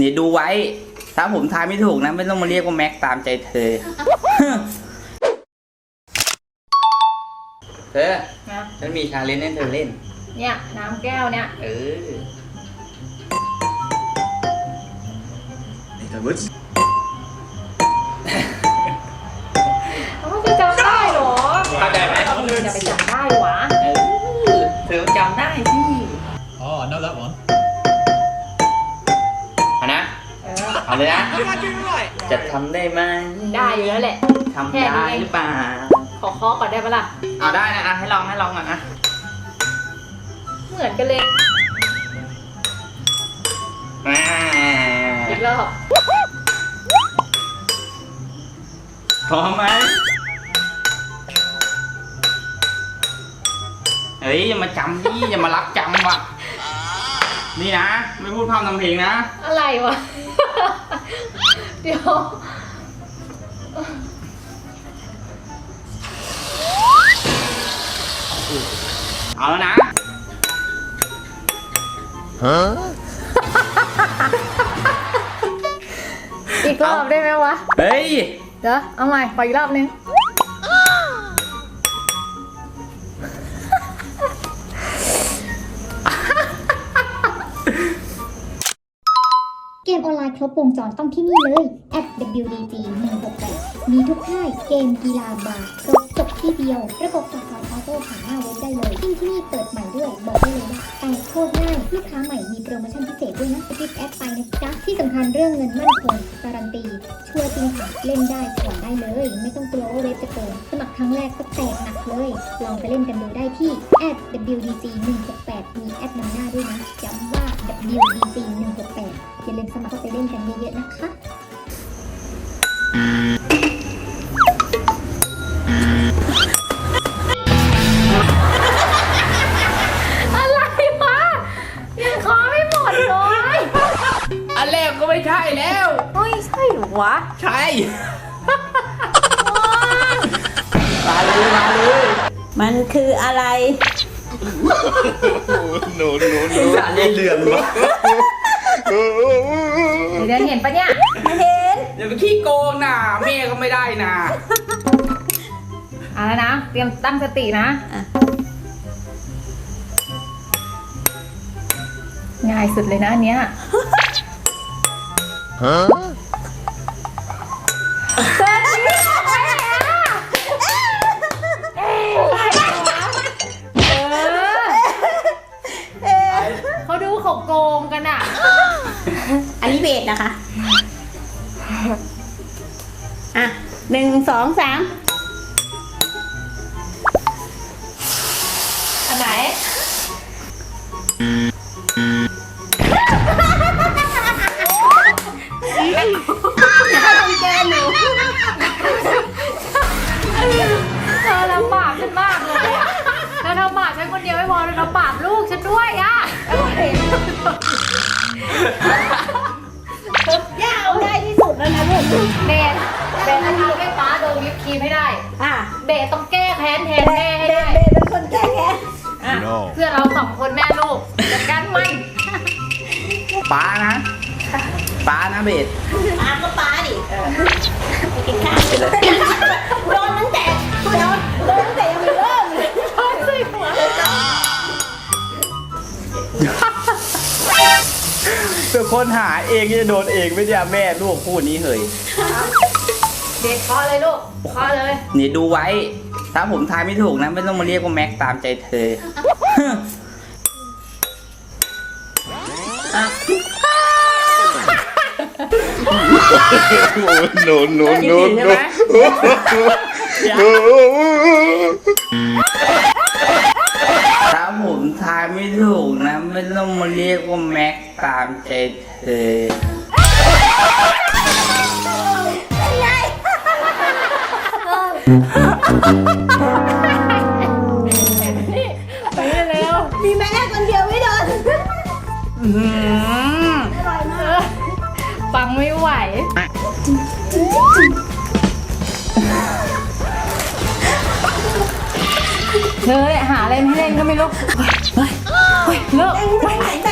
นี่ดูไว้ ถ้าผมทายไม่ถูกนะ ไม่ต้องมาเรียกว่าแม็กตามใจเธอ เธอ นะฉันมีชาเลนจ์ให้เธอเล่น เนี่ยน้ำแก้วเนี่ยเออแต่ว่ เออเอาเลยนะจะทำได้ไหมได้อยู่แล้วแหละ ทำได้หรือเปล่า ขอเคาะก่อนได้ปะล่ะ เอาได้นะอะให้ลองให้ลองก่อนนะเหมือนกันเลยอ่าอีกรอบ พร้อมไหมเฮ้ยอย่ามาจำดิอย่ามารักจำว่ะ นี่นะ ไม่พูดพร่ำทำเพลงนะ อะไรวะ เดี๋ยว เอาแล้วนะ อีกรอบได้ไหมวะ เฮ้ย เดี๋ยวเอาใหม่ขออีกรอบนึง ครบวงจรต้องที่นี่เลย at WDG 168มีทุกค่ายเกมกีฬาบาร์ครบจบ ที่เดียว ระบบฝากถอนออโต้ผ่านหน้าเว็บได้เลยยิ่งที่นี่เปิดใหม่ด้วย บอกได้เลยว่าแต่โคตรง่ายลูกค้าใหม่มีโปรโมชั่นพิเศษด้วยนะสกิปแอดไปนะจ๊ะที่สำคัญเรื่องเงินมั่นคงการันตีชัวร์จริงค่ะเล่นได้ผ่อนได้เลย ไม่ต้องกลัวว่าเว็บจะโกงสมัครครั้งแรกก็แตกหนักเลย ลองไปเล่นกันดูได้ที่ at WDG 168มีแอดนำหน้าด้วยนะย้ำว่า WDG 168อย่าลืมสมัครเข้าไปเล่นกันเยอะๆนะคะ ก็ไม่ใช่แล้ว เฮ้ยใช่เหรอวะใช่มาเลยมาเลยมันคืออะไร no, no, สงสารยายเหลือมวะเดี๋ยวเห็นปะเนี่ยไม่เห็นอย่าไปขี้โกงนะแม่ก็ไม่ได้นะเอาแล้วนะ เตรียมตั้งสตินะ ง่ายสุดเลยนะอันเนี้ย เกิดอะไรขึ้นอะเออเขาดูเขาโกงกันอะ อันนี้เบสนะคะ อะหนึ่งสองสาม เพื่อเราสองคนแม่ลูกจัดการมันป้านะป้านะเบสปาก็ปาดิไปกินข้าวโดนตั้งแต่โดนโดนตั้งแต่ยังไม่เริ่มเลยชอบสิหัวเป็นคนหาเองจะโดนเองไม่ใช่แม่ลูกคู่นี้เฮ้ยเบสเคอเลยลูกเคอเลยนี่ดูไว้ ถ้าผมทายไม่ถูกนะ ไม่ต้องมาเรียกว่าแม็กตามใจเธออะ no, no, no, no. ถ้าผมทายไม่ถูกนะ ไม่ต้องมาเรียกว่าแม็กตามใจเธอไป อื้อหืออร่อยมากฟังไม่ไหว เธอหาอะไรมาให้เล่นก็ไม่รู้เฮ้ยเฮ้ยเลิกแตงแตงแตงแตงแตง